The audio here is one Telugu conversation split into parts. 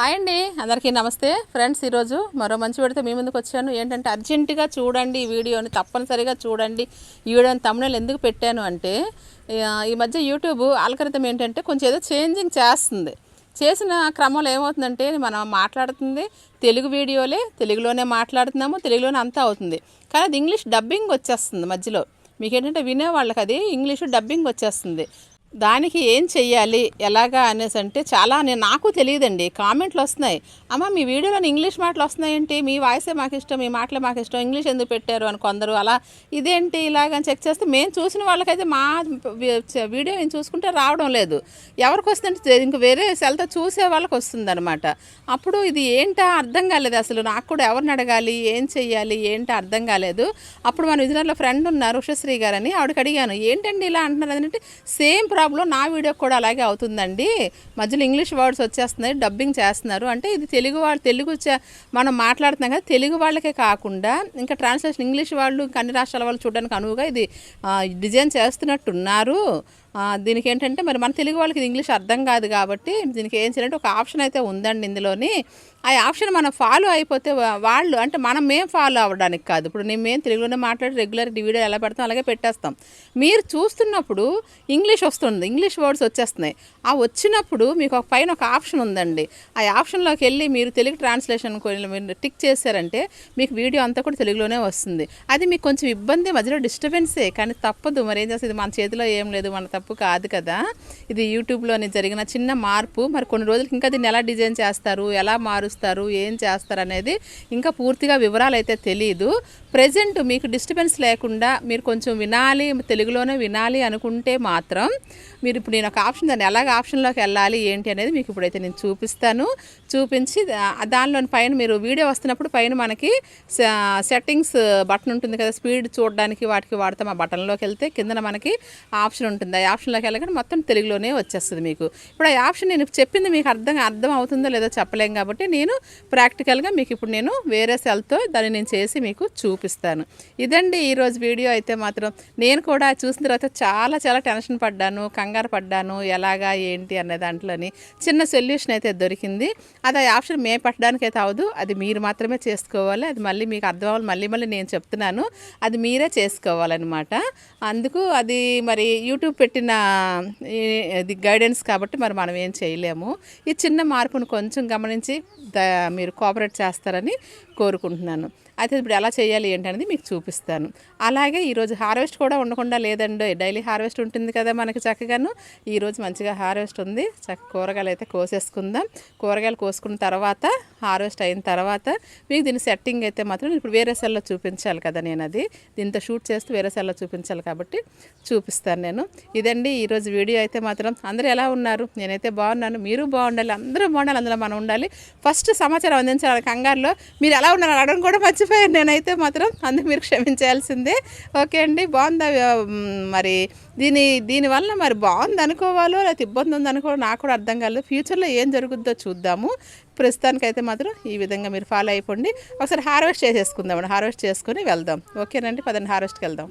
హాయ్ అండి అందరికీ నమస్తే. ఫ్రెండ్స్ ఈరోజు మరో మంచి పెడితే మీ ముందుకు వచ్చాను. ఏంటంటే అర్జెంటుగా చూడండి ఈ వీడియోని తప్పనిసరిగా చూడండి. ఈ వీడియోని తమిళలు ఎందుకు పెట్టాను అంటే ఈ మధ్య యూట్యూబ్ ఆల్కరితం ఏంటంటే కొంచెం ఏదో చేంజింగ్ చేస్తుంది. చేసిన క్రమంలో ఏమవుతుందంటే మనం మాట్లాడుతుంది తెలుగు వీడియోలే తెలుగులోనే మాట్లాడుతున్నాము తెలుగులోనే అంతా అవుతుంది. కానీ అది ఇంగ్లీష్ డబ్బింగ్ వచ్చేస్తుంది మధ్యలో. మీకు ఏంటంటే వినే వాళ్ళకి అది ఇంగ్లీషు డబ్బింగ్ వచ్చేస్తుంది. దానికి ఏం చెయ్యాలి? ఎలాగా అనేసి అంటే చాలా నేను నాకు తెలియదండి. కామెంట్లు వస్తున్నాయి. అమ్మ మీ వీడియోలో ఇంగ్లీష్ మాటలు వస్తున్నాయేంటి మీ వాయిసే మాకు ఇష్టం మీ మాటలే మాకు ఇష్టం ఇంగ్లీష్ ఎందుకు పెట్టారు అని కొందరు అలా ఇదేంటి ఇలాగని చెక్ చేస్తే మేము చూసిన వాళ్ళకైతే మా వీడియో నేను చూసుకుంటే రావడం లేదు. ఎవరికి వస్తుందంటే ఇంక వేరే సెల్తో చూసే వాళ్ళకి వస్తుందన్నమాట. అప్పుడు ఇది ఏంటా అర్థం కాలేదు అసలు. నాకు కూడా ఎవరిని అడగాలి? ఏం చెయ్యాలి? ఏంటో అర్థం కాలేదు. అప్పుడు మన విజయనగరంలో ఫ్రెండ్ ఉన్నారు ఉషశ్రీ గారని. ఆవిడకి అడిగాను ఏంటండి ఇలా అంటున్నారు? అంటే సేమ్ ప్రాబ్లం నా వీడియో కూడా అలాగే అవుతుందండి. మధ్యలో ఇంగ్లీష్ వర్డ్స్ వచ్చేస్తున్నాయి డబ్బింగ్ చేస్తున్నారు. అంటే ఇది తెలుగు వాళ్ళు తెలుగు మనం మాట్లాడుతున్నాం కదా తెలుగు వాళ్ళకే కాకుండా ఇంకా ట్రాన్స్లేషన్ ఇంగ్లీష్ వాళ్ళు ఇంకా అన్ని రాష్ట్రాల వాళ్ళు చూడడానికి అనువుగా ఇది డిజైన్ చేస్తున్నట్టున్నారు. దీనికి ఏంటంటే మరి మన తెలుగు వాళ్ళకి ఇది ఇంగ్లీష్ అర్థం కాదు కాబట్టి దీనికి ఏం చేయాలంటే ఒక ఆప్షన్ అయితే ఉందండి ఇందులోని. ఆ ఆప్షన్ మనం ఫాలో అయిపోతే వాళ్ళు అంటే మనం మేం ఫాలో అవ్వడానికి కాదు. ఇప్పుడు నేను మేము తెలుగులోనే మాట్లాడి రెగ్యులర్ వీడియో ఎలా పెడతాం అలాగే పెట్టేస్తాం. మీరు చూస్తున్నప్పుడు ఇంగ్లీష్ వస్తుంది ఇంగ్లీష్ వర్డ్స్ వచ్చేస్తున్నాయి. ఆ వచ్చినప్పుడు మీకు ఒక పైన ఒక ఆప్షన్ ఉందండి. ఆ ఆప్షన్లోకి వెళ్ళి మీరు తెలుగు ట్రాన్స్లేషన్ మీరు టిక్ చేశారంటే మీకు వీడియో అంతా కూడా తెలుగులోనే వస్తుంది. అది మీకు కొంచెం ఇబ్బంది మధ్యలో డిస్టర్బెన్సే కానీ తప్పదు. మరి ఏం చేస్తుంది మన చేతిలో ఏం లేదు మన తప్పు కాదు కదా. ఇది యూట్యూబ్లోని జరిగిన చిన్న మార్పు. మరి కొన్ని రోజులకి ఇంకా దీన్ని ఎలా డిజైన్ చేస్తారు? ఎలా మారుస్తారు? ఏం చేస్తారు అనేది ఇంకా పూర్తిగా వివరాలు అయితే తెలియదు ప్రజెంట్ మీకు డిస్టర్బెన్స్ లేకుండా మీరు కొంచెం వినాలి తెలుగులోనే వినాలి అనుకుంటే మాత్రం మీరు ఇప్పుడు నేను ఒక ఆప్షన్ దాన్ని ఎలాగ ఆప్షన్లోకి వెళ్ళాలి ఏంటి అనేది మీకు ఇప్పుడైతే నేను చూపిస్తాను. చూపించి దానిలోని పైన మీరు వీడియో వస్తున్నప్పుడు పైన మనకి సెట్టింగ్స్ బటన్ ఉంటుంది కదా స్పీడ్ చూడడానికి వాటికి వాడతాం. ఆ బటన్లోకి వెళ్తే కిందన మనకి ఆప్షన్ ఉంటుంది. ఆ ఆప్షన్లోకి వెళ్ళగానే మొత్తం తెలుగులోనే వచ్చేస్తుంది మీకు. ఇప్పుడు ఆ ఆప్షన్ నేను చెప్పింది మీకు అర్థం అర్థం అవుతుందో లేదో చెప్పలేం కాబట్టి నేను ప్రాక్టికల్గా మీకు ఇప్పుడు నేను వేరే సెల్తో దాన్ని నేను చేసి మీకు చూపి చూపిస్తాను. ఇదండి ఈరోజు వీడియో అయితే మాత్రం. నేను కూడా చూసిన తర్వాత చాలా చాలా టెన్షన్ పడ్డాను కంగారు పడ్డాను ఎలాగా ఏంటి అనే దాంట్లోని చిన్న సొల్యూషన్ అయితే దొరికింది. అది ఆ ఆప్షన్ మే పట్టడానికి అయితే అవదు. అది మీరు మాత్రమే చేసుకోవాలి. అది మళ్ళీ మీకు అర్థం అవ్వాలి మళ్ళీ మళ్ళీ నేను చెప్తున్నాను. అది మీరే చేసుకోవాలన్నమాట. అందుకు అది మరి యూట్యూబ్ పెట్టిన ఇది గైడెన్స్ కాబట్టి మరి మనం ఏం చేయలేము. ఈ చిన్న మార్పును కొంచెం గమనించి మీరు కోఆపరేట్ చేస్తారని కోరుకుంటున్నాను. అయితే ఇప్పుడు ఎలా చేయాలి ఏంటనేది మీకు చూపిస్తాను. అలాగే ఈరోజు హార్వెస్ట్ కూడా ఉండకుండా లేదండి. డైలీ హార్వెస్ట్ ఉంటుంది కదా మనకి చక్కగాను. ఈరోజు మంచిగా హార్వెస్ట్ ఉంది. చక్క కూరగాయలు అయితే కోసేసుకుందాం. కూరగాయలు కోసుకున్న తర్వాత హార్వెస్ట్ అయిన తర్వాత మీకు దీని సెట్టింగ్ అయితే మాత్రం ఇప్పుడు వేరే సెల్లో చూపించాలి కదా నేను అది దీంతో షూట్ చేస్తూ వేరే సెల్లో చూపించాలి కాబట్టి చూపిస్తాను నేను. ఇదండి ఈరోజు వీడియో అయితే మాత్రం. అందరూ ఎలా ఉన్నారు? నేనైతే బాగున్నాను. మీరు బాగుండాలి. అందరూ బాగుండాలి. అందులో మనం ఉండాలి. ఫస్ట్ సమాచారం అందించాలి. కంగారులో మీరు ఎలా ఉన్నారు? అడగడం కూడా మర్చిపోయాను. నేనైతే మాత్రం అందుకు మీరు క్షమించాల్సిందే. ఓకే అండి బాగుందా? మరి దీని దీనివల్ల మరి బాగుంది అనుకోవాలో లేకపోతే ఇబ్బంది ఉందనుకో నాకు కూడా అర్థం కాలేదు. ఫ్యూచర్లో ఏం జరుగుద్దో చూద్దాము. ప్రస్తుతానికైతే మాత్రం ఈ విధంగా మీరు ఫాలో అయిపోండి. ఒకసారి హార్వెస్ట్ చేసేసుకుందాం హార్వెస్ట్ చేసుకుని వెళ్దాం. ఓకేనండి పదండి హార్వెస్ట్కి వెళ్దాం.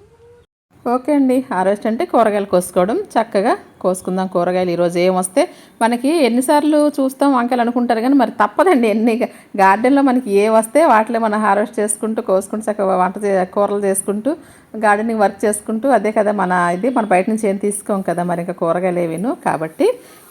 ఓకే అండి హార్వెస్ట్ అంటే కూరగాయలు కోసుకోవడం. చక్కగా కోసుకుందాం కూరగాయలు ఈరోజు ఏం వస్తే మనకి ఎన్నిసార్లు చూస్తాం వంకాయలు అనుకుంటారు కానీ మరి తప్పదండి ఎన్ని గార్డెన్లో మనకి ఏ వస్తే వాటిలో మనం హార్వెస్ట్ చేసుకుంటూ కోసుకుంటూ చక్కగా వంట కూరలు చేసుకుంటూ గార్డెనింగ్ వర్క్ చేసుకుంటూ అదే కదా మన ఇది మన బయట నుంచి ఏం తీసుకోం కదా మరి ఇంకా కూరగాయలు ఏవిను. కాబట్టి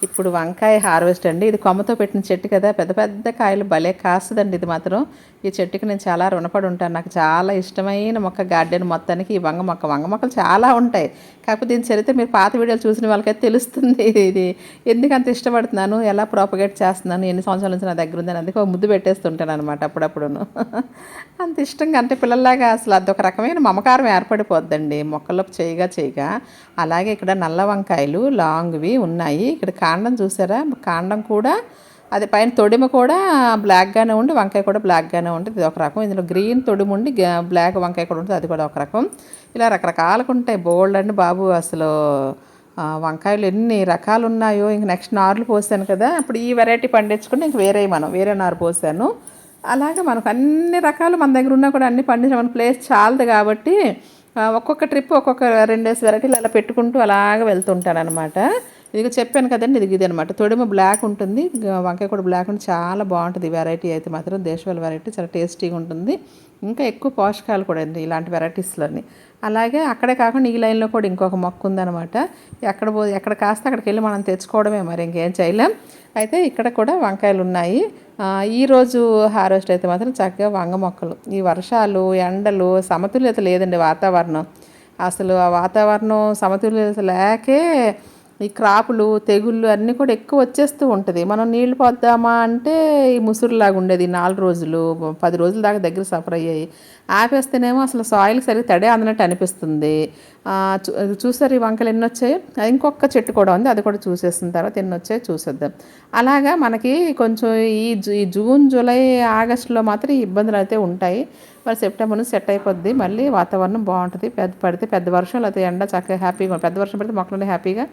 ఇప్పుడు వంకాయ హార్వెస్ట్ అండి. ఇది కొమ్మతో పెట్టిన చెట్టు కదా పెద్ద పెద్ద కాయలు భలే కాస్తుందండి ఇది మాత్రం. ఈ చెట్టుకి నేను చాలా రుణపడి ఉంటాను. నాకు చాలా ఇష్టమైన మొక్క గార్డెన్ మొత్తానికి ఈ వంగ మొక్క. వంగ మొక్కలు చాలా ఉంటాయి. కాకపోతే దీని చరిత్ర మీరు పాత వీడియోలు చూసిన వాళ్ళకైతే తెలుస్తుంది ఇది. ఎందుకు అంత ఇష్టపడుతున్నాను? ఎలా ప్రాపగేట్ చేస్తున్నాను? ఎన్ని సంవత్సరాల నుంచి నా దగ్గర ఉందని అందుకే ఒక ముద్దు పెట్టేస్తుంటాను అనమాట అప్పుడప్పుడును. అంత ఇష్టంగా అంటే పిల్లల్లాగా అసలు అదొక రకమైన మమకారం ఏర్పడిపోద్దండి. మొక్కల్లో చేయగా చేయగా. అలాగే ఇక్కడ నల్ల వంకాయలు లాంగ్వి ఉన్నాయి. ఇక్కడ కాండం చూసారా? కాండం కూడా అది పైన తొడిమ కూడా బ్లాక్గానే ఉండి వంకాయ కూడా బ్లాక్గానే ఉంటుంది ఇది ఒక రకం. ఇందులో గ్రీన్ తొడిమ ఉండి బ్లాక్ వంకాయ కూడా ఉంటుంది అది కూడా ఒక రకం. ఇలా రకరకాలుగా ఉంటాయి. బోల్డ్ అండి బాబు అసలు. వంకాయలు ఎన్ని రకాలు ఉన్నాయో ఇంక నెక్స్ట్ నార్లు పోసాను కదా అప్పుడు ఈ వెరైటీ పండించుకుంటే ఇంక వేరే మనం వేరే నారు పోసాను. అలాగే మనకు అన్ని రకాలు మన దగ్గర ఉన్నా కూడా అన్ని పండించాం మన ప్లేస్ చాలదు కాబట్టి ఒక్కొక్క ట్రిప్ ఒక్కొక్క రెండేసి వెరైటీలు అలా పెట్టుకుంటూ అలాగ వెళ్తుంటాను అనమాట ఇది చెప్పాను కదండి ఇది ఇది అనమాట తొడిమ బ్లాక్ ఉంటుంది. వంకాయ కూడా బ్లాక్ ఉంటుంది. చాలా బాగుంటుంది. వెరైటీ అయితే మాత్రం దేశవాళ వెరైటీ చాలా టేస్టీగా ఉంటుంది. ఇంకా ఎక్కువ పోషకాలు కూడా అండి ఇలాంటి వెరైటీస్లోని అలాగే అక్కడే కాకుండా ఈ లైన్లో కూడా ఇంకొక మొక్క ఉందన్నమాట. ఎక్కడ పో ఎక్కడ కాస్తే అక్కడికి వెళ్ళి మనం తెచ్చుకోవడమే మరి ఇంకేం చేయలేం. అయితే ఇక్కడ కూడా వంకాయలు ఉన్నాయి. ఈరోజు ఈ రోజు హార్వెస్ట్ అయితే మాత్రం చక్కగా వంగ మొక్కలు. ఈ వర్షాలు ఎండలు సమతుల్యత లేదండి వాతావరణం. అసలు ఆ వాతావరణం సమతుల్యత లేకే ఈ క్రాపులు తెగుళ్ళు అన్నీ కూడా ఎక్కువ వచ్చేస్తూ ఉంటుంది. మనం నీళ్ళు పోద్దామా అంటే ఈ ముసురులాగా ఉండేది నాలుగు రోజులు పది రోజుల దాకా దగ్గర సఫర్ అయ్యాయి. ఆపేస్తేనేమో అసలు సాయిల్ సరిగ్గా తడే అందనట్టు అనిపిస్తుంది. చూసారు ఈ వంకలు ఎన్ని వచ్చాయి? ఇంకొక చెట్టు కూడా ఉంది అది కూడా చూసేసిన తర్వాత ఎన్ని వచ్చాయి చూసేద్దాం. అలాగా మనకి కొంచెం ఈ జూ- ఈ జూన్ జూలై ఆగస్టులో మాత్రం ఈ ఇబ్బందులు అయితే ఉంటాయి. మరి సెప్టెంబర్ నుంచి సెట్ అయిపోద్ది. మళ్ళీ వాతావరణం బాగుంటుంది. పెద్ద పడితే పెద్ద వర్షం లేకపోతే ఎండ చక్కగా హ్యాపీగా పెద్ద వర్షం పడితే మొక్కలు హ్యాపీగా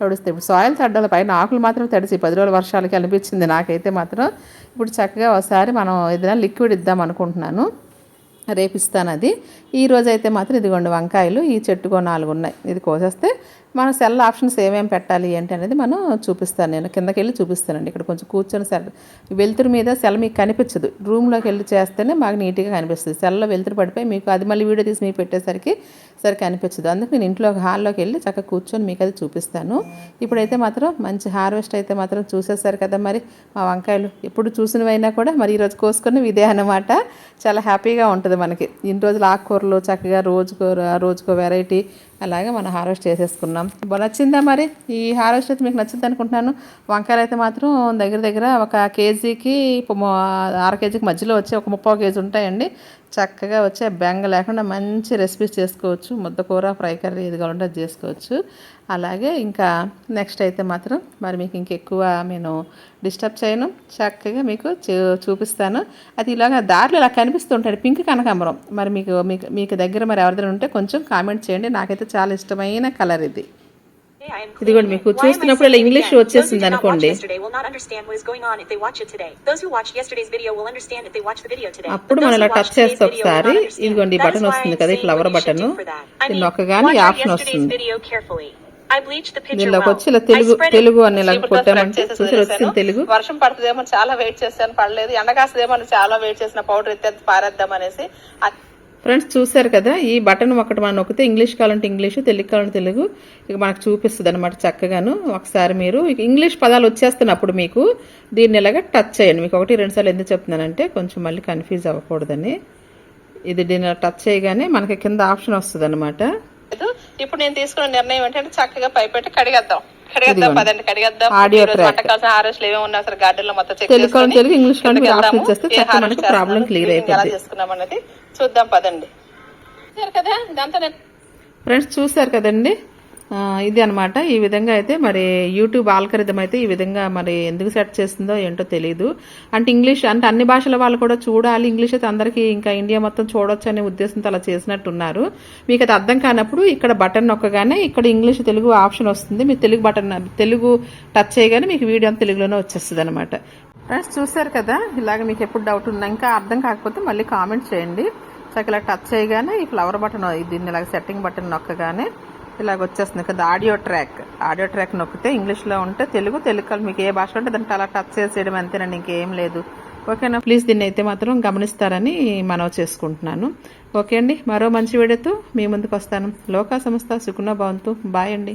తడుస్తాయి. ఇప్పుడు సాయిల్ తడ్డల పైన ఆకులు మాత్రం తడిసి పది రోజుల వర్షాలకి అనిపించింది నాకైతే మాత్రం. ఇప్పుడు చక్కగా ఒకసారి మనం ఏదైనా లిక్విడ్ ఇద్దాం అనుకుంటున్నాను. రేపిస్తాను అది. ఈ రోజు అయితే మాత్రం ఇదిగోండి వంకాయలు ఈ చెట్టుకో నాలుగు ఉన్నాయి. ఇది కోసేస్తే మన సెల్ ఆప్షన్స్ ఏమేమి పెట్టాలి ఏంటి అనేది మనం చూపిస్తాను. నేను కిందకి వెళ్ళి చూపిస్తానండి. ఇక్కడ కొంచెం కూర్చొని సెల్ వెలుతురు మీద సెల్ మీకు కనిపించదు. రూమ్లోకి వెళ్ళి చేస్తేనే మాకు నీట్గా కనిపిస్తుంది. సెల్లో వెలుతురు పడిపోయి మీకు అది మళ్ళీ వీడియో తీసి మీకు పెట్టేసరికి సరికి కనిపించదు అందుకు నేను ఇంట్లో హాల్లోకి వెళ్ళి చక్కగా కూర్చొని మీకు అది చూపిస్తాను. ఇప్పుడైతే మాత్రం మంచి హార్వెస్ట్ అయితే మాత్రం చూసేస్తారు కదా మరి. మా వంకాయలు ఎప్పుడు చూసినవైనా కూడా మరి ఈరోజు కోసుకుని ఇదే అన్నమాట. చాలా హ్యాపీగా ఉంటుంది మనకి. ఇన్ని రోజులు ఆకుకూరలు చక్కగా రోజుకో రోజుకో వెరైటీ అలాగే మనం హార్వెస్ట్ చేసేసుకున్నాం. బాగా నచ్చిందా మరి? ఈ హార్వెస్ట్ అయితే మీకు నచ్చింది అనుకుంటున్నాను. వంకాయలు అయితే మాత్రం దగ్గర దగ్గర ఒక కేజీకి అర కేజీకి మధ్యలో వచ్చి ఒక ముప్పై కేజీ ఉంటాయండి. చక్కగా వచ్చే బెంగ లేకుండా మంచి రెసిపీస్ చేసుకోవచ్చు. ముద్దకూర ఫ్రై కర్రీ ఇది కావాలంటే చేసుకోవచ్చు. అలాగే ఇంకా నెక్స్ట్ అయితే మాత్రం మరి మీకు ఇంకెక్కువ నేను డిస్టర్బ్ చేయను. చక్కగా మీకు చూపిస్తాను. అది ఇలాగ దారిలో ఇలా కనిపిస్తుంటాడు. పింక్ కనకాంబరం. మరి మీకు మీకు మీకు దగ్గర మరి ఎవరిదైనా ఉంటే కొంచెం కామెంట్ చేయండి. నాకైతే చాలా ఇష్టమైన కలర్ ఇది. ఇదిగోండి మీకు చూస్తున్నప్పుడు ఇలా ఇంగ్లీష్ వచ్చేసింది అనుకోండి. అప్పుడు మనం ఇలా టచ్ చేస్తే ఒకసారి ఇదిగోండి ఈ బటన్ వస్తుంది కదా ఈ ఫ్లవర్ బటన్ నొక్కగానే ఆప్షన్ వస్తుంది. దీనిలోకి వచ్చి ఇలా తెలుగు తెలుగు అని ఇలా కొట్టామంటే చూసి వచ్చింది తెలుగు? వర్షం పడుతుందేమో చాలా వెయిట్ చేశాను పడలేదు. ఎండ కాస్తుందేమో అని చాలా వెయిట్ చేసిన పౌడర్ ఎత్తే పారేద్దాం అనేసి. ఫ్రెండ్స్ చూశారు కదా ఈ బటన్ ఒకటి మనం నొక్కితే ఇంగ్లీష్ కావాలంటే ఇంగ్లీష్ తెలుగు కావాలంటే తెలుగు. ఇక మనకు చూపిస్తుంది అనమాట చక్కగాను. ఒకసారి మీరు ఇంగ్లీష్ పదాలు వచ్చేస్తున్నప్పుడు మీకు. దీన్ని ఇలాగ టచ్ చేయండి. మీకు ఒకటి రెండు సార్లు ఎందుకు చెప్తున్నానంటే కొంచెం మళ్ళీ కన్ఫ్యూజ్ అవ్వకూడదని. ఇది దీన్ని టచ్ చేయగానే మనకి కింద ఆప్షన్ వస్తుంది అనమాట ఇప్పుడు నేను తీసుకున్న నిర్ణయం ఏంటంటే చక్కగా పైపెట్టి కడిగేద్దాం. కడిగేద్దాం పదండి కడిగేద్దాం. ఆడియో వంటకాల్సిన ఆర్ఎస్ ఏమేమి ఉన్నా సరే గార్డెన్లో మొత్తం చెక్ తెలుగు ఇంగ్లీష్ మనకు ప్రాబ్లం క్లియర్ ఎలా చేసుకున్నాం అన్నది చూద్దాం పదండి. కదా? ఇదంతా ఫ్రెండ్స్ చూసారు కదండి? ఇది అనమాట ఈ విధంగా అయితే మరి యూట్యూబ్ ఆల్కరిథం అయితే ఈ విధంగా మరి ఎందుకు సెట్ చేస్తుందో ఏంటో తెలియదు అంటే ఇంగ్లీష్ అంటే అన్ని భాషల వాళ్ళు కూడా చూడాలి. ఇంగ్లీష్ అయితే అందరికీ ఇంకా ఇండియా మొత్తం చూడొచ్చు అనే ఉద్దేశంతో అలా చేసినట్టున్నారు. మీకు అది అర్థం కానప్పుడు ఇక్కడ బటన్ నొక్కగానే ఇక్కడ ఇంగ్లీష్ తెలుగు ఆప్షన్ వస్తుంది. మీరు తెలుగు బటన్ తెలుగు టచ్ చేయగానే మీకు వీడియో తెలుగులోనే వచ్చేస్తుంది అనమాట ఫ్రెండ్స్ చూసారు కదా? ఇలాగ మీకు ఎప్పుడు డౌట్ ఉందా ఇంకా అర్థం కాకపోతే మళ్ళీ కామెంట్ చేయండి. చక్కగా ఇలా టచ్ చేయగానే ఈ ఫ్లవర్ బటన్ దీన్ని ఇలాగ సెట్టింగ్ బటన్ నొక్కగానే ఇలాగ వచ్చేస్తుంది కదా ఆడియో ట్రాక్ ఆడియో ట్రాక్ నొక్కితే ఇంగ్లీష్లో ఉంటే తెలుగు తెలుగు మీకు ఏ భాష ఉంటే దానికి అలా టచ్ చేసేయడం అంతేనండి ఇంకేం లేదు. ఓకేనా? ప్లీజ్ దీన్ని అయితే మాత్రం గమనిస్తారని మనవి చేసుకుంటున్నాను. ఓకే అండి మరో మంచి వీడియోతో మీ ముందుకు వస్తాను. లోకా సంస్థ సుకున్న భవంతు. బాయ్ అండి.